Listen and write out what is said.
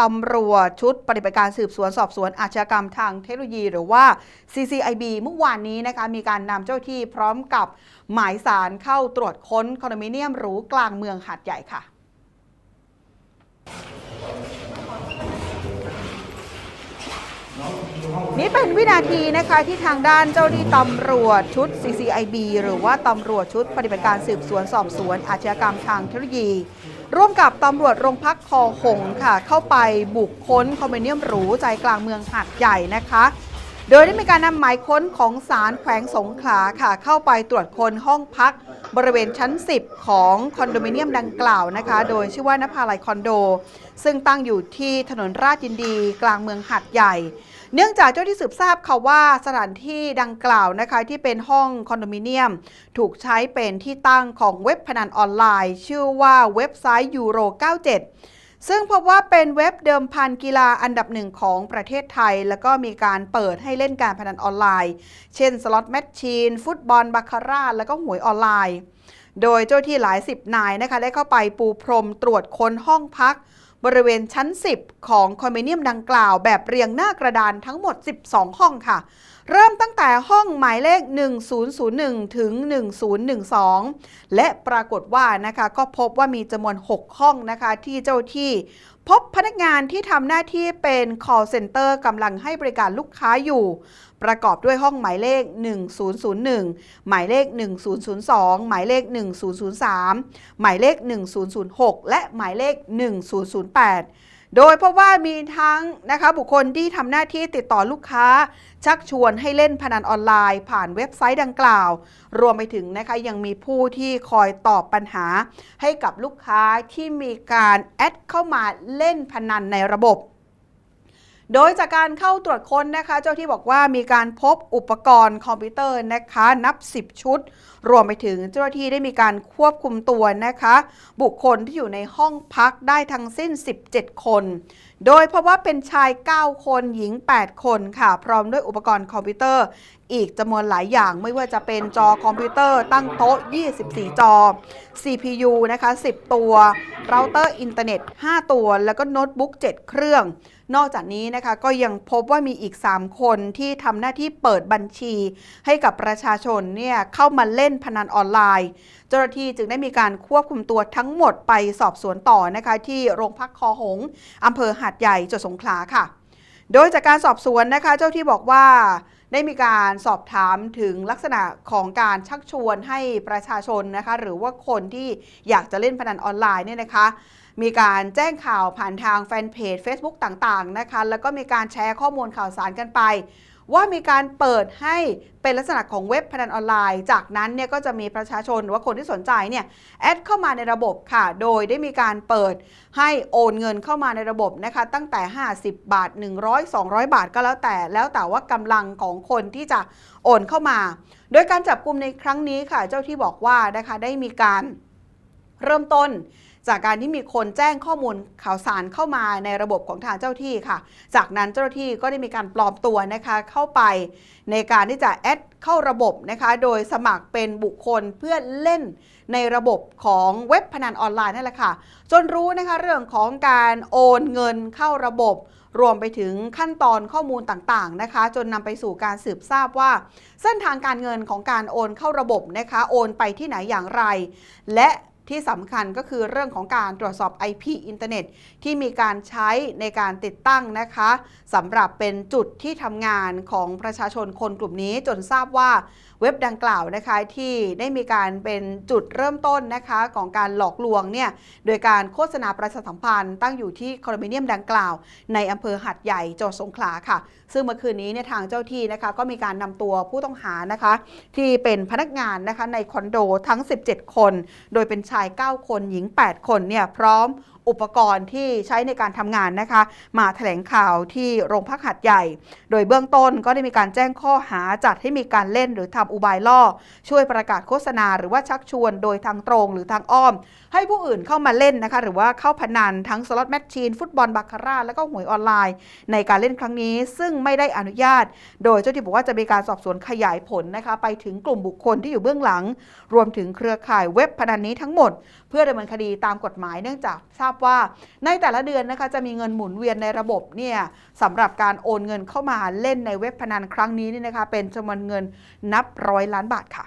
ตำรวจชุดปฏิบัติการสืบสวนสอบสวนอาชญากรรมทางเทคโนโลยี หรือว่า CCIB เมื่อวานนี้นะคะมีการนำเจ้าที่พร้อมกับหมายสารเข้าตรวจค้นคอนโดมิเนียมหรูกลางเมืองหาดใหญ่ค่ะนี่เป็นวินาทีนะคะที่ทางด้านเจ้าหน้าที่ตำรวจชุด CCIB หรือว่าตำรวจชุดปฏิบัติการสืบสวนสอบสวนอาชญากรรมทางเทคโนโลยี ร่วมกับตำรวจโรงพักคอหงค่ะ เข้าไปบุกค้นคอนโดมิเนียมหรูใจกลางเมืองหาดใหญ่นะคะ โดยได้มีการนำหมายค้นของศาลแขวงสงขลาค่ะ เข้าไปตรวจค้นห้องพัก บริเวณชั้น 10 ของคอนโดมิเนียมดังกล่าวนะคะ โดยชื่อว่านภาลัยคอนโด ซึ่งตั้งอยู่ที่ถนนราชยินดีกลางเมืองหาดใหญ่ เนื่องจากเจ้าที่สืบทราบค่ะว่าสถานที่ดังกล่าวนะคะที่เป็นห้องคอนโดมิเนียม ถูกใช้เป็นที่ตั้งของเว็บพนันออนไลน์ ชื่อว่าเว็บไซต์ยูโร 97ซึ่งพบว่าเป็นเว็บเดิมพันกีฬาอันดับหนึ่งของประเทศไทย แล้วก็มีการเปิดให้เล่นการพนันออนไลน์ เช่นสล็อตแมชชีน ฟุตบอลบาคาร่า แล้วก็หวยออนไลน์ โดยเจ้าที่หลายสิบนายนะคะได้เข้าไปปูพรมตรวจค้นห้องพัก บริเวณชั้น 10 ของคอนโดมิเนียมดังกล่าวแบบเรียงหน้ากระดานทั้งหมด 12 ห้องค่ะ เริ่มตั้งแต่ห้องหมายเลข 1001 ถึง 1012 และปรากฏว่านะคะก็พบว่ามีจำนวน 6 ห้องนะคะที่เจ้าที่พบพนักงานที่ทำหน้าที่เป็น call center กำลังให้บริการลูกค้าอยู่ ประกอบด้วยห้องหมายเลข 1001 หมายเลข 1002 หมายเลข 1003 หมายเลข 1006 และหมายเลข 1008โดยพบว่ามีทั้งนะคะบุคคลที่ทำหน้าที่ติดต่อลูกค้า ชักชวนให้เล่นพนันออนไลน์ ผ่านเว็บไซต์ดังกล่าว รวมไปถึงนะคะยังมีผู้ที่คอยตอบปัญหา ให้กับลูกค้าที่มีการแอดเข้ามาเล่นพนันในระบบ โดยจากการเข้าตรวจค้นนะคะ เจ้าที่บอกว่ามีการพบอุปกรณ์คอมพิวเตอร์นะคะนับ 10 ชุด รวมไปถึงเจ้าหน้าที่ได้มีการควบคุมตัวนะคะ บุคคลที่อยู่ในห้องพักได้ทั้งสิ้น 17 คน โดยเพราะว่าเป็นชาย 9 คนหญิง 8 คนค่ะ พร้อมด้วยอุปกรณ์คอมพิวเตอร์ อีกจำนวนหลายอย่างไม่ว่าจะเป็นจอคอมพิวเตอร์ตั้งโต๊ะ 24 จอ CPU นะคะ 10 ตัวเราเตอร์อินเทอร์เน็ต 5 ตัว แล้วก็โน้ตบุ๊ก 7 เครื่อง นอกจากนี้นะคะก็ยังพบว่ามีอีก 3 คนที่ทำหน้าที่เปิดบัญชี ให้กับประชาชนเนี่ยเข้ามาเล่นพนันออนไลน์ เจ้าหน้าที่จึงได้มีการควบคุมตัวทั้งหมดไปสอบสวนต่อนะคะที่โรงพักคอหงอำเภอหาดใหญ่จังหวัดสงขลาค่ะ โดยจากการสอบสวนนะคะเจ้าที่บอกว่า ได้มีการสอบถามถึงลักษณะของการชักชวนให้ประชาชนนะคะหรือว่าคนที่อยากจะเล่นพนันออนไลน์เนี่ยนะคะมีการแจ้งข่าวผ่านทางแฟนเพจ Facebook ต่างๆนะคะแล้วก็มีการแชร์ข้อมูลข่าวสารกันไป ว่ามีการเปิดให้เป็นลักษณะของเว็บพนันออนไลน์ จากนั้นเนี่ยก็จะมีประชาชนหรือว่าคนที่สนใจเนี่ยแอดเข้ามาในระบบค่ะ โดยได้มีการเปิดให้โอนเงินเข้ามาในระบบนะคะตั้งแต่ 50 บาท 100 200 บาทก็แล้วแต่ แล้วแต่ว่ากำลังของคนที่จะโอนเข้ามา โดยการจับกลุ่มในครั้งนี้ค่ะ เจ้าที่บอกว่านะคะได้มีการ เริ่มต้น จากการที่มีคนแจ้งข้อมูลข่าวสารเข้ามาในระบบของทางเจ้าที่ค่ะ จากนั้นเจ้าหน้าที่ก็ได้มีการปลอมตัวนะคะเข้าไป ในการที่จะแอดเข้าระบบนะคะ โดยสมัครเป็นบุคคลเพื่อเล่นในระบบของเว็บพนันออนไลน์นั่นแหละค่ะ จนรู้นะคะเรื่องของการโอนเงินเข้าระบบ รวมไปถึงขั้นตอนข้อมูลต่างๆนะคะ จนนำไปสู่การสืบทราบว่า เส้นทางการเงินของการโอนเข้าระบบนะคะ โอนไปที่ไหนอย่างไร และ ที่สำคัญก็คือเรื่องของการตรวจสอบ IP อินเทอร์เน็ต ที่มีการใช้ในการติดตั้งนะคะสำหรับเป็นจุดที่ทำงานของประชาชนคนกลุ่มนี้จนทราบว่าเว็บดังกล่าวนะคะที่ได้มีการเป็นจุดเริ่มต้นนะคะของการหลอกลวงเนี่ยโดยการโฆษณาประชาสัมพันธ์ตั้งอยู่ที่คอนโดมิเนียมดังกล่าว ในอำเภอหัดใหญ่จังหวัดสงขลาค่ะ ซึ่งเมื่อคืนนี้เนี่ยทางเจ้าที่นะคะก็มีการนำตัวผู้ต้องหานะคะ ที่เป็นพนักงานนะคะในคอนโดทั้ง 17 คน โดยเป็นชายาย 9 คน หญิง 8 คนเนี่ยพร้อมอุปกรณ์ที่ใช้ในการทำงานนะคะ มาแถลงข่าวที่โรงพักหัดใหญ่ โดยเบื้องต้นก็ได้มีการแจ้งข้อหาจัดให้มีการเล่นหรือทำอุบายล่อ ช่วยประกาศโฆษณา หรือว่าชักชวนโดยทางตรงหรือทางอ้อม ให้ผู้อื่นเข้ามาเล่นนะคะ หรือว่าเข้าพนันทั้งสล็อตแมชชีน ฟุตบอลบาคาร่าแล้วก็หวยออนไลน์ ในการเล่นครั้งนี้ ซึ่งไม่ได้อนุญาต โดยเจ้าที่บอกว่าจะมีการสอบสวนขยายผลนะคะ ไปถึงกลุ่มบุคคลที่อยู่เบื้องหลัง รวมถึงเครือข่ายเว็บพนันนี้ทั้งหมดเพื่อดำเนินคดีตามกฎหมายเนื่องจากทราบว่า ในแต่ละเดือนนะคะจะมีเงินหมุนเวียนในระบบเนี่ยสำหรับการโอนเงินเข้ามาเล่นในเว็บพนันครั้งนี้นี่นะคะเป็นจำนวนเงินนับร้อยล้านบาทค่ะ